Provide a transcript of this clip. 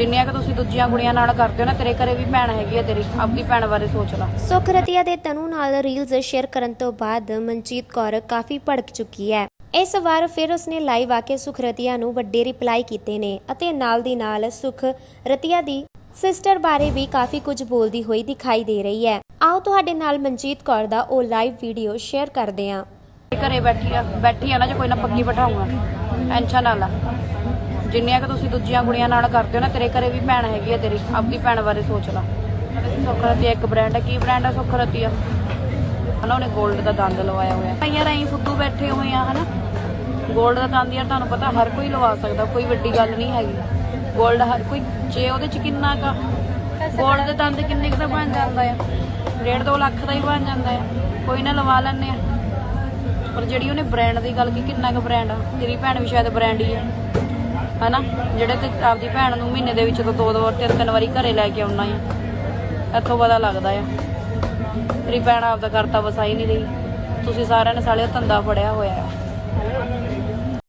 ਜਿੰਨੀਆਂ ਕਿ ਤੁਸੀਂ ਦੂਜੀਆਂ ਕੁੜੀਆਂ ਨਾਲ ਕਰਦੇ ਹੋ ਨਾ ਤੇਰੇ ਘਰੇ ਵੀ ਭੈਣ ਹੈਗੀ ਆ ਤੇਰੀ ਆਪਦੀ ਭੈਣ ਬਾਰੇ ਸੋਚ ਲੈ। ਸੁਖ ਰਤੀਆ ਦੇ ਤਨੂ ਨਾਲ ਰੀਲਸ ਸ਼ੇਅਰ ਕਰਨ ਤੋਂ ਬਾਅਦ ਮਨਜੀਤ ਕੌਰ ਕਾਫੀ ਭੜਕ ਚੁੱਕੀ ਹੈ। ਇਸ ਵਾਰ ਫਿਰ ਉਸਨੇ ਲਾਈਵ ਆ ਕੇ ਸੁਖ ਰਤੀਆ ਨੂੰ ਵੱਡੇ ਰਿਪਲਾਈ ਕੀਤੇ ਨੇ ਅਤੇ ਨਾਲ ਦੀ ਨਾਲ ਸੁਖ ਰਤੀਆ ਦੀ ਸਿਸਟਰ ਬਾਰੇ ਵੀ ਕਾਫੀ ਕੁਝ ਬੋਲਦੀ ਹੋਈ ਦਿਖਾਈ ਦੇ ਰਹੀ ਹੈ। ਆਓ ਤੁਹਾਡੇ ਨਾਲ ਮਨਜੀਤ ਕੌਰ ਦਾ ਉਹ ਲਾਈਵ ਵੀਡੀਓ ਸ਼ੇਅਰ ਕਰਦੇ ਹਾਂ। ਘਰੇ ਬੈਠੀ ਆ ਬੈਠੀ ਆ ਨਾ ਜੇ ਕੋਈ ਨਾ ਪੱਕੀ ਬਿਠਾਉਂਗਾ ਟੈਨਸ਼ਨ ਨਾ ਲੈ। ਜਿੰਨੀਆਂ ਕਿ ਤੁਸੀਂ ਦੂਜੀਆਂ ਕੁੜੀਆਂ ਨਾਲ ਕਰਦੇ ਹੋ ਨਾ, ਤੇਰੇ ਘਰੇ ਵੀ ਭੈਣ ਹੈਗੀ ਆ ਤੇਰੀ, ਆਪਦੀ ਭੈਣ ਬਾਰੇ ਸੋਚ ਲਾ। ਸੁਖਰਤੀ ਇੱਕ ਬ੍ਰਾਂਡ ਹੈ ਕੀ ਬ੍ਰਾਂਡ ਹੈ ਸੁਖਰਤੀ ਆ? ਹਨਾ, ਉਹਨੇ 골ਡ ਦਾ ਦੰਦ ਲਵਾਇਆ ਹੋਇਆ। ਭਈਆ ਰਾਈ ਫੁੱਦੂ ਬੈਠੇ ਹੋਏ ਆ, ਹਨਾ? 골ਡ ਦਾ ਦੰਦ ਯਾਰ ਤੁਹਾਨੂੰ ਪਤਾ ਹਰ ਕੋਈ ਲਵਾ ਸਕਦਾ, ਕੋਈ ਵੱਡੀ ਗੱਲ ਨਹੀਂ ਹੈਗੀ। 골ਡ ਹਰ ਕੋਈ, ਜੇ ਉਹਦੇ ਚ ਕਿੰਨਾ ਕਾ 골ਡ ਦੇ ਦੰਦ ਕਿੰਨੇ ਕੁ ਦਾ ਬਣ ਜਾਂਦਾ ਆ? 1.5 ਲੱਖ ਦਾ ਹੀ ਬਣ ਜਾਂਦਾ ਆ। ਕੋਈ ਨਾ ਲਵਾ ਲੈਣੇ ਆ। ਪਰ ਜਿਹੜੀ ਉਹਨੇ ਬ੍ਰਾਂਡ ਦੀ ਗੱਲ ਕੀ, ਕਿੰਨਾ ਕੁ ਬ੍ਰਾਂਡ ਆ? ਤੇਰੀ ਭੈਣ ਵੀ ਸ਼ਾਇਦ ਬ੍ਰਾਂਡ ਹੀ ਆ। ਹਨਾ? ਜਿਹੜੇ ਤੇ ਆਪਦੀ ਭੈਣ ਨੂੰ ਮਹੀਨੇ ਦੇ ਵਿੱਚ ਤਾਂ ਦੋ ਦੋ ਤਿੰਨ ਤਿੰਨ ਵਾਰੀ ਘਰੇ ਲੈ ਕੇ ਆਉਣਾ ਆ। ਇੱਥੋਂ ਪਤਾ ਲੱਗਦਾ ਆ। ਮੇਰੀ ਭੈਣ ਆਪਦਾ ਕਰਤਾ ਵਸਾਈ ਨਹੀਂ ਰਹੀ। ਤੁਸੀਂ ਸਾਰਿਆਂ ਨੇ ਸਾਲਿਓ ਧੰਦਾ ਫੜਿਆ ਹੋਇਆ ਆ।